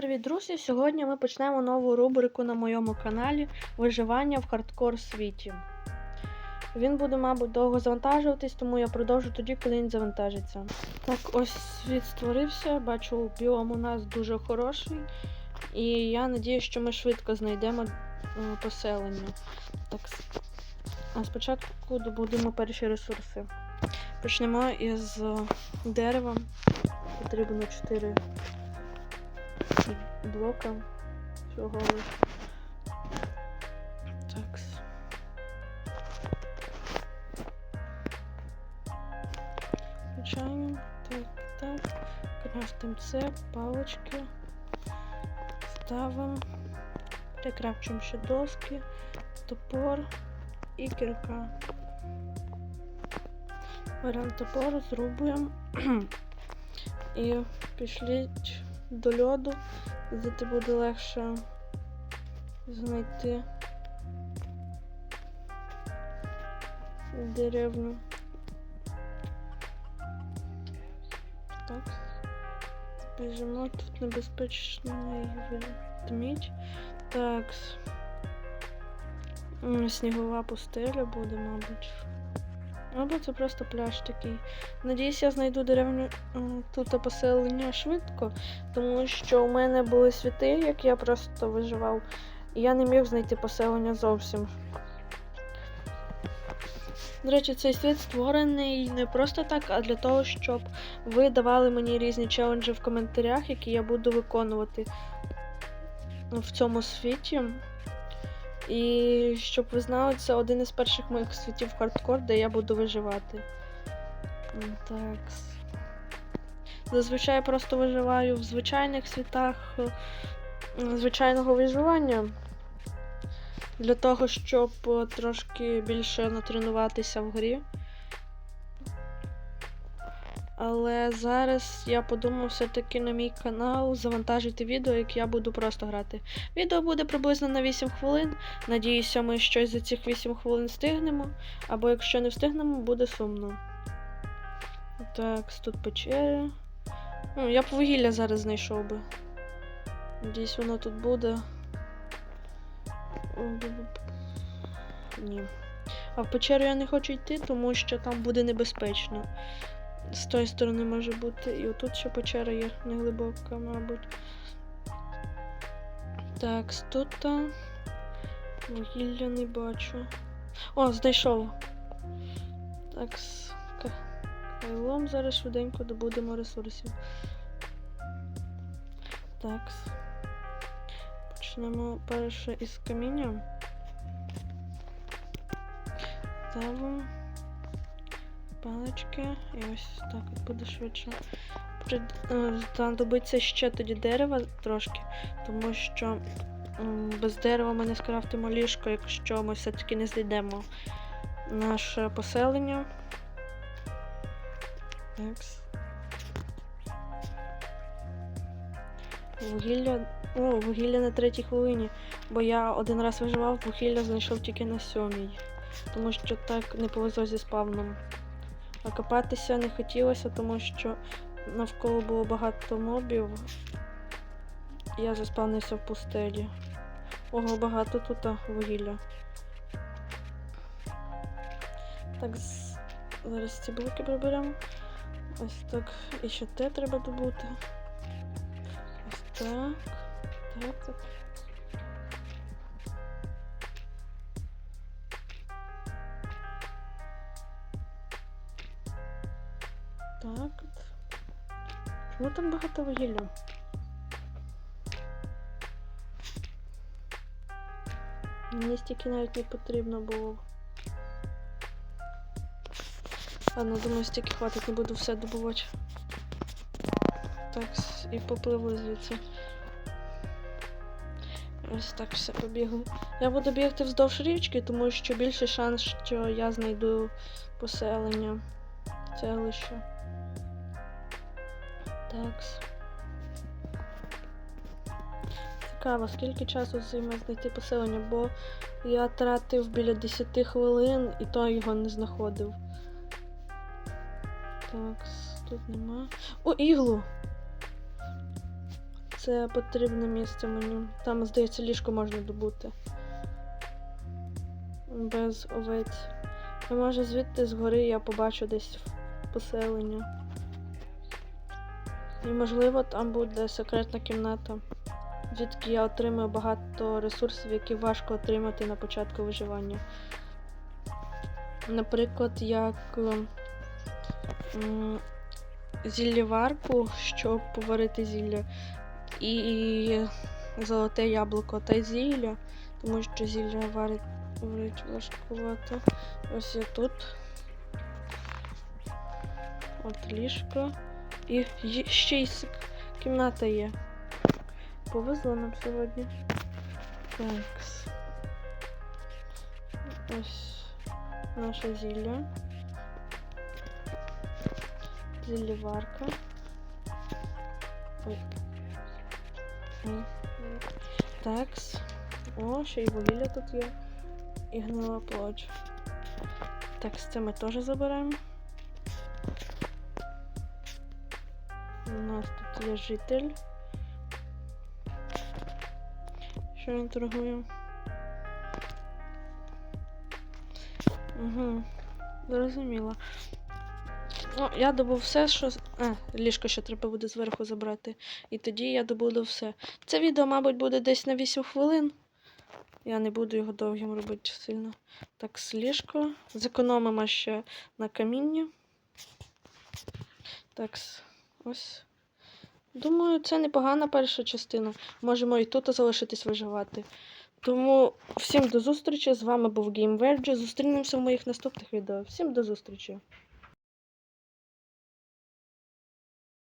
привіт, друзі! Сьогодні ми почнемо нову рубрику на моєму каналі Виживання в хардкор світі. Він буде, мабуть, довго завантажуватись, тому я продовжу тоді, коли він завантажиться. Так, ось світ створився. Бачу, біом у нас дуже хороший. І я надію, що ми швидко знайдемо е, поселення. Так, а спочатку добудемо перші ресурси. Почнемо із е, дерева. Потрібно 4 блока всього лиш. Так. Включаємо. Так, так. Крафтим це, палочки. Ставимо. Прикрафчуємо ще доски, топор і кірка. Беремо топор, зрубуємо. і пішліть до льоду, де буде легше знайти деревню. Так. Біжимо, тут небезпечний ведмідь. Так. Снігова пустеля буде, мабуть. Або це просто пляж такий. Надіюсь, я знайду деревню тут поселення швидко, тому що у мене були світи, як я просто виживав, і я не міг знайти поселення зовсім. До речі, цей світ створений не просто так, а для того, щоб ви давали мені різні челенджі в коментарях, які я буду виконувати в цьому світі. І щоб ви знали, це один із перших моїх світів хардкор, де я буду виживати. Так. Зазвичай я просто виживаю в звичайних світах е, звичайного виживання. Для того, щоб е, трошки більше натренуватися в грі. Але зараз я подумав все-таки на мій канал завантажити відео, як я буду просто грати. Відео буде приблизно на 8 хвилин. Надіюся, ми щось за цих 8 хвилин встигнемо. Або якщо не встигнемо, буде сумно. Так, тут печери. Ну, я б вугілля зараз знайшов би. Надіюсь, воно тут буде. Ні. А в печеру я не хочу йти, тому що там буде небезпечно. З тої сторони може бути. І отут ще печера є неглибока, мабуть. Так, тут вугілля не бачу. О, знайшов. Так, з кайлом зараз швиденько добудемо ресурсів. Так. Почнемо перше із каміння. Ставимо палички і ось так от буде швидше. Е, Знадобиться ще тоді дерева трошки, тому що без дерева ми не скрафтимо ліжко, якщо ми все-таки не знайдемо наше поселення. Такс. Вугілля. О, вугілля на третій хвилині, бо я один раз виживав, вугілля знайшов тільки на сьомій, тому що так не повезло зі спавном. А копатися не хотілося, тому що навколо було багато мобів. Я заспавнився в пустелі. Ого, багато тут вугілля. Так, зараз ці блоки приберемо. Ось так. І ще те треба добути. Ось так. Так. так. Так. Чому там багато вугілля? Мені стільки навіть не потрібно було. Ладно, думаю, стільки хватить, не буду все добувати. Так, і попливли звідси. Ось так все побігли. Я буду бігти вздовж річки, тому що більше шанс, що я знайду поселення. Селище. Такс. Цікаво, скільки часу займе знайти поселення, бо я тратив біля 10 хвилин і то його не знаходив. Так, тут нема. О, іглу! Це потрібне місце мені. Там, здається, ліжко можна добути. Без овець. А може звідти згори я побачу десь поселення. І можливо там буде секретна кімната, звідки я отримую багато ресурсів, які важко отримати на початку виживання. Наприклад, як м, зіллєварку, щоб поварити зілля, і золоте яблуко та зілля, тому що зілля варить, важкувато. Ось я тут. От ліжко. І ще й кімната є. Повезло нам сьогодні. Такс. Ось наше зілля. Зіллєварка. Ой. Такс. О, ще й вугілля тут є. І гнила плоть. Так, це ми теж заберемо. У нас тут є житель. Що він торгує? Угу. Зрозуміло. Ну, я добув все, що. А, ліжко ще треба буде зверху забрати. І тоді я добуду все. Це відео, мабуть, буде десь на 8 хвилин. Я не буду його довгим робити сильно. Так, з ліжко. Зекономимо ще на камінні. Так, ось. Думаю, це непогана перша частина. Можемо і тут залишитись виживати. Тому всім до зустрічі. З вами був GameVerge. Зустрінемося в моїх наступних відео. Всім до зустрічі!